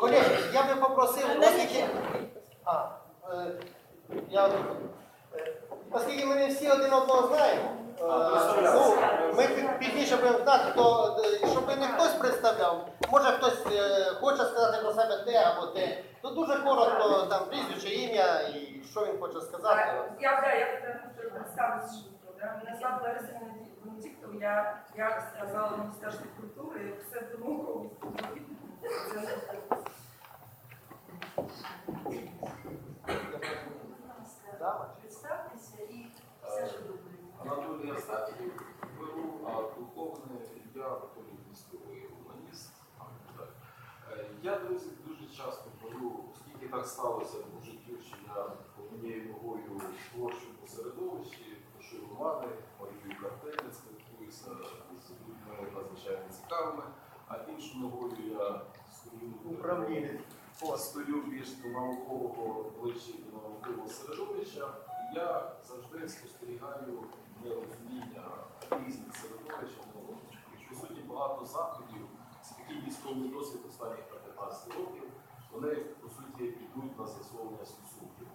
Колеги, я би попросив, оскільки. А, е, я, е, оскільки ми не всі один одного знаємо, е, ну, ми пі- пізніше будемо знати, то е, щоб не хтось представляв, може хтось е, хоче сказати про себе те або те, то дуже коротко там прізвище, ім'я і що він хоче сказати. Я, да, я хочу представити швидко. Да? Мене звати Лариса Венедіктов, я, я сказала Міністерство культури, все думку. Да? Представтеся і все, що думаєте. Анатолій Астафів, беру, а духовне я Анатолій Містовий гуманіст. Я, друзі, дуже часто беру, оскільки так сталося в житті, що я однією ногою в творчому середовищі, пишу романи, малюю картини, спілкуюся з людьми надзвичайно цікавими, а іншу ногою я стою Управлінець. стою більш до наукового ближче до наукового середовища, я завжди спостерігаю нерозуміння різних середовищ. По суті, багато заходів, це такий військовий досвід останніх 15 років, вони по суті йдуть на засовування стосунків.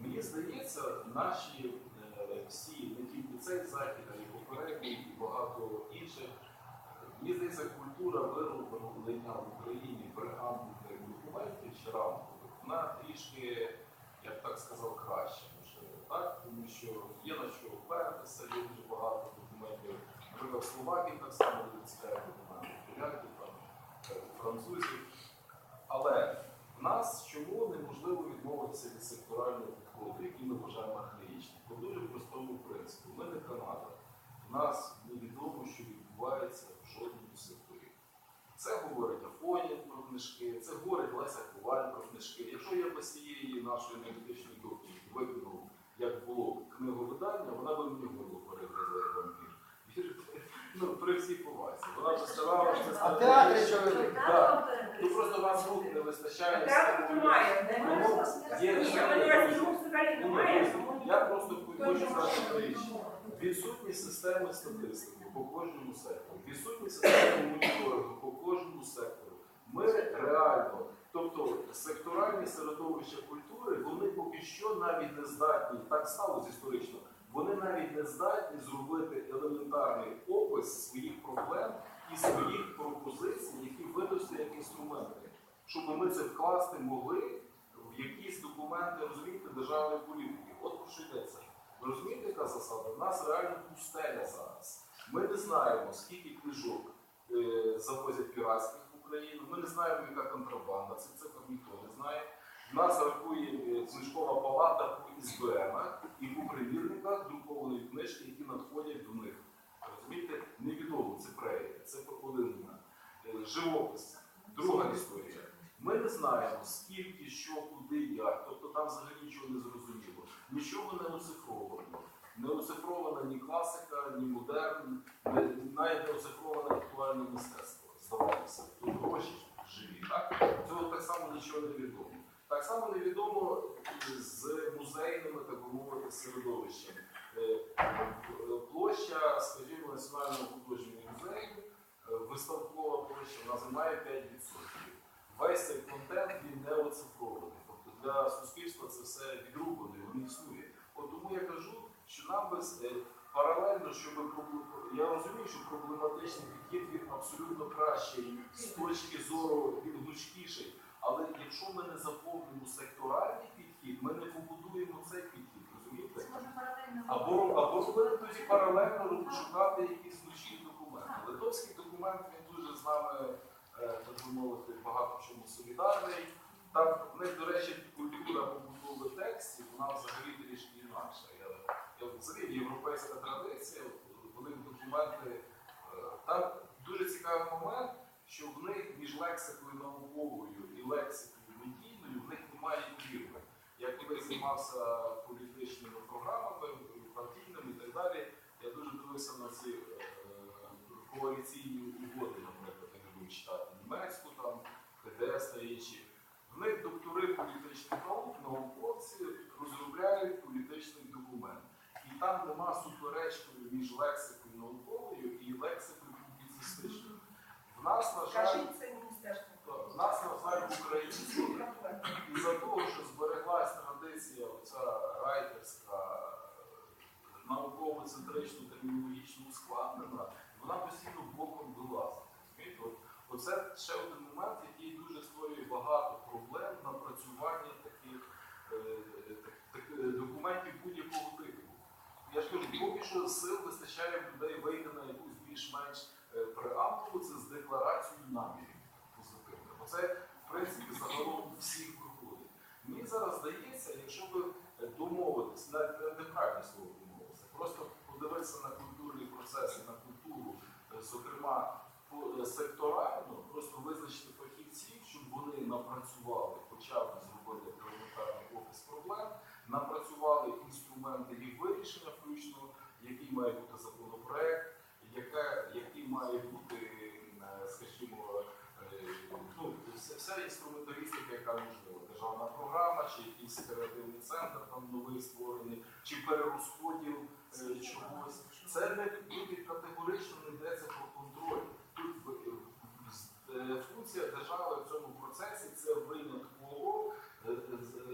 Мені здається, наші всі, не тільки цей захід, а й попередній, і багато інших. Мені здається, культура вироблення в Україні бригантних документів чи рамкових, вона трішки, я б так сказав, краще, так? Тому що є на що опертися, є дуже багато документів. Наприклад, Словаків так само цікаві документи, поляків, е, французів. Але в нас чому неможливо відмовитися від секторального підходу, який ми вважаємо архаїчним? Принципу. Ми не Канада. У нас невідомо, що відбувається в жодному секторі. Це говорить Афонін про книжки, це говорить Леся Коваль про книжки. Якщо я без цієї нашої енергетичної доктрини викинув, як було книговидання, вона би мені горло перегризла як вампір. Ну, при всій повазі. Вона що це А в театрі що ви? Так. Ну просто вам рук не вистачає. Театру немає, немає. є я немає. Просто хочу сказати річ. Відсутність системи статистики по кожному сектору, відсутність системи моніторингу по кожному сектору. Ми реально, тобто секторальні середовища культури, вони поки що навіть не здатні, так сталося історично, вони навіть не здатні зробити елементарний опис своїх проблем і своїх пропозицій, які винесли як інструменти, щоб ми це вкласти могли в якісь документи, розумієте, державної політики. От про що йдеться. Ви розумієте, яка засада? У нас реально пустеля зараз. Ми не знаємо, скільки книжок е, завозять піратських в Україну. Ми не знаємо, яка контрабанда. Це цифр ніхто не знає. У нас рахує е, книжкова палата по СБМ і по примірниках друкованої книжки, які надходять до них. Розумієте, невідомо, це преє, це один момент. Живопис. Друга історія. Знаємо, скільки, що, куди, як. Тобто там взагалі нічого не зрозуміло. Нічого не оцифровано. Не оцифрована ні класика, ні модерн, навіть не оцифроване актуальне мистецтво. Здавалося. Тут гроші живі, так? Цього так само нічого не відомо. Так само невідомо з музейними, так мовити, середовищем. Е, Площа, скажімо, Національного художнього музею, е, виставкова площа, вона займає 5%. Весь цей контент він не оцифрований. Тобто для суспільства це все відрубано, і існує. От тому я кажу, що нам без е, паралельно, щоб я розумію, що проблематичний підхід він абсолютно кращий з точки зору він гнучкіший. Але якщо ми не заповнимо секторальний підхід, ми не побудуємо цей підхід, розумієте? Або, або будемо тоді паралельно шукати якісь злочинні документи. Литовський документ він дуже з нами, так би мовити, багато чому солідарний. Там в них, до речі, культура побудови текстів, вона взагалі трішки інакша. Я, я взагалі європейська традиція, в них документи. е, Там дуже цікавий момент, що в них між лексикою науковою і лексикою медійною в них немає вірми. Я коли займався політичними програмами, партійними і так далі, я дуже дивився на ці е, коаліційні угоди, наприклад, я люблю читати німецьку, там, ХДС та інші. В них доктори політичних наук, науковці розробляють політичний документ. І там нема суперечної між лексикою науковою і лексикою публіцистичною. В нас, на жаль, в нас, на жаль, в Україні із-за того, що збереглась традиція, оця райтерська, науково-центрично термінологічно Оце ще один момент, який дуже створює багато проблем напрацювання таких е, е, документів будь-якого типу. Я ж кажу, поки що сил вистачає людей вийти на якусь більш-менш е, преамбулу, це з декларацією намірів позитивних. Оце, в принципі, загалом всіх виходить. Мені зараз здається, якщо ви домовитись, навіть не- неправильне слово домовитися, просто подивитися на культурні процеси, на культуру, зокрема секторально, просто визначити фахівців, щоб вони напрацювали, хоча б зробити елементарний офіс проблем, напрацювали інструменти їх вирішення, включно який має бути законопроект, яка, який має бути, е, скажімо, е, ну, вся, інструменталістика, яка можлива, державна програма, чи якийсь креативний центр там новий створений, чи перерозподіл е, чогось. Це не категорично не йдеться про контроль. Тут в- в- з- е, функція держави в цьому процесі це винятково е,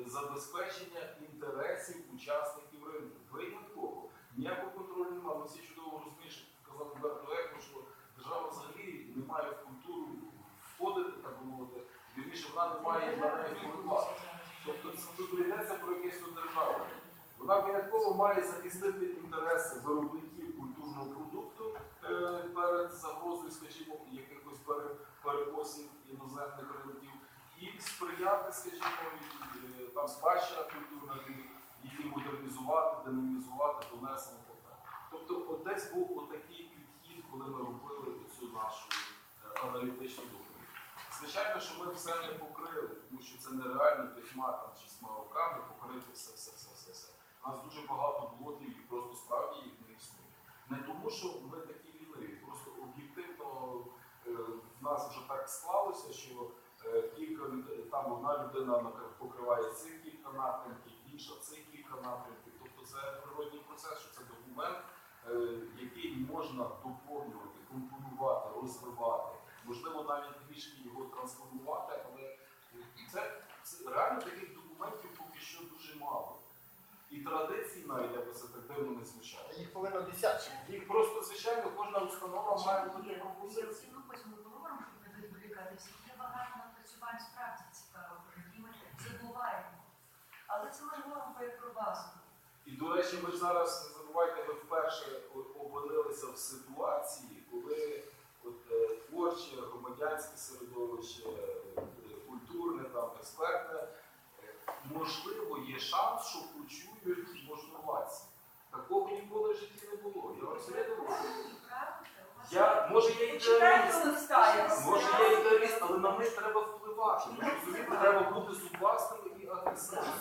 забезпечення інтересів учасників ринку. Винятково. Ніякого контролю немає. Ми всі чудово розуміємо, що казав Альберто Еко, що держава взагалі не має в культуру входити, так би мовити, вірніше вона не має впливати. Тобто тут йдеться про якесь державу. Вона винятково має захистити інтереси виробників загрозою, скажімо, якихось пере- перекосів іноземних ринків і сприяти, скажімо, е, там спадщина культурна, її модернізувати, динамізувати, донесення і так. Тобто, от десь був отакий підхід, коли ми робили цю нашу е, аналітичну доповідь. Звичайно, що ми все не покрили, тому що це нереально п'ятьма там з роками покрити все, все, все, все, все. У нас дуже багато блоків і просто справді їх не існує. Не тому, що ми такі об'єктивно е, в нас вже так склалося, що е, кілька там одна людина покриває цих кілька напрямків, інша цих кілька напрямків. Тобто це природній процес, що це документ, е, який можна доповнювати, компонувати, розвивати, можливо, навіть трішки його трансформувати, але це, це реально таких документів поки що дуже мало. І традицій навіть я би це так дивно не звучало. Їх повинно десятки. Їх просто, звичайно, кожна установа має бути Є пропозиція. ці ну, ось ми поговоримо, щоб не відволікати всіх. Є багато напрацювань справді цікавих, які ми забуваємо. Але це ми говоримо про базу. І, до речі, ви ж зараз не забувайте, ви вперше опинилися в ситуації, коли от, е, творче, громадянське середовище, е, культурне, там, експертне, е, можливо, є шанс, що почують можновладці. Такого ніколи в житті не було. Я вас Я, може, я ідеаліст, може, я ідеаліст, але на них треба впливати. Ви розумієте, треба бути зубастими і агресивними.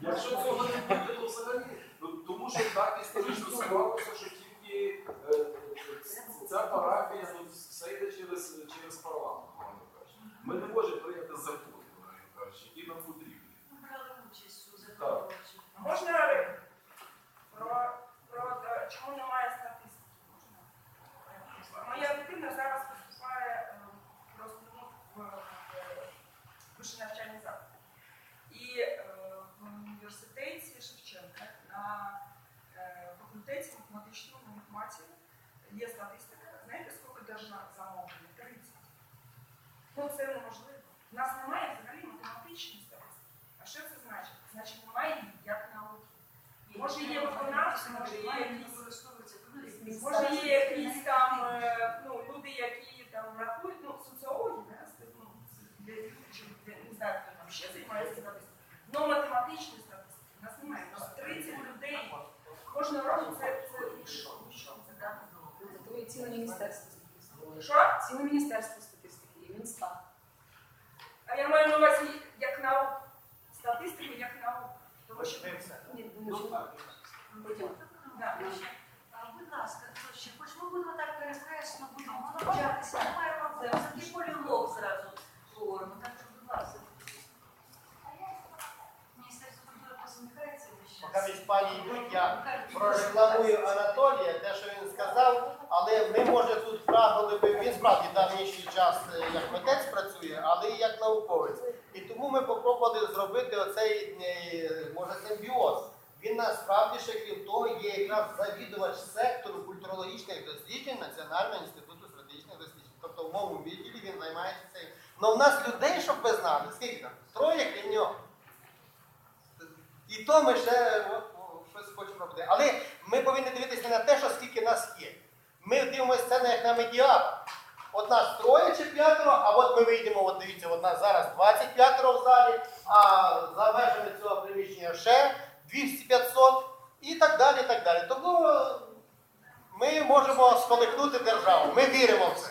Якщо цього не буде, то взагалі. Ну, тому що так історично склалося, що тільки е, е, ц- ця парафія ну, все йде через, через парламент, мовно кажучи. Ми не можемо прийняти закон, мовно кажучи, який нам потрібен. Ми брали участь у законодавчому. Можна про, про те, чому немає статистики? Можна? Моя дитина зараз поступає е, просто ну, в е, вищий навчальний заклад. І е, в університеті Шевченка на е, факультеті математичного інформації є статистика. Знаєте, скільки держав замовлення? 30. Ну це неможливо. У нас немає взагалі математичної статистики. А що це значить? Значить, немає її як науки. Може, є виконавці, може, є якісь- Може, є якісь там е, ну, люди, які там рахують, ну, соціологи, ну, для людей, чи для- не знаю, хто там ще займається статистикою. Ну, математичної статистики у нас немає. У нас 30 людей кожного року це, це що? Що це ціле міністерство статистики. Що? Ціле міністерство статистики і Мінстат. А я маю на увазі як науку. Статистику як науку. Тому що. Ні, Ну, Будь ласка, хто ще? Хоч ми будемо так перехресно, будемо навчатися, немає проблем. Це такий полілог зразу говоримо. Так що, будь ласка. Міністерство культури посміхається камінь йдуть, я прорекламую Анатолія, те, що він сказав, але ми, може, тут прагнули би, він справді давніший час е, як митець працює, але і як науковець. І тому ми попробували зробити оцей, е, може, симбіоз. Він насправді ще є якраз завідувач сектору культурологічних досліджень Національного інституту стратегічних досліджень. Тобто в моєму відділі він займається цим. Ну в нас людей, щоб ви знали, скільки там? Троє крім нього. І то ми ще щось хочемо робити. Але ми повинні дивитися на те, що скільки нас є. Ми дивимося це як на медіатор. От нас троє чи п'ятеро, а от ми вийдемо, от дивіться, от нас зараз 25 в залі, а за межами цього приміщення ще 200-500 і так далі. і так далі. Тому ми можемо сколихнути державу. Ми віримо в це.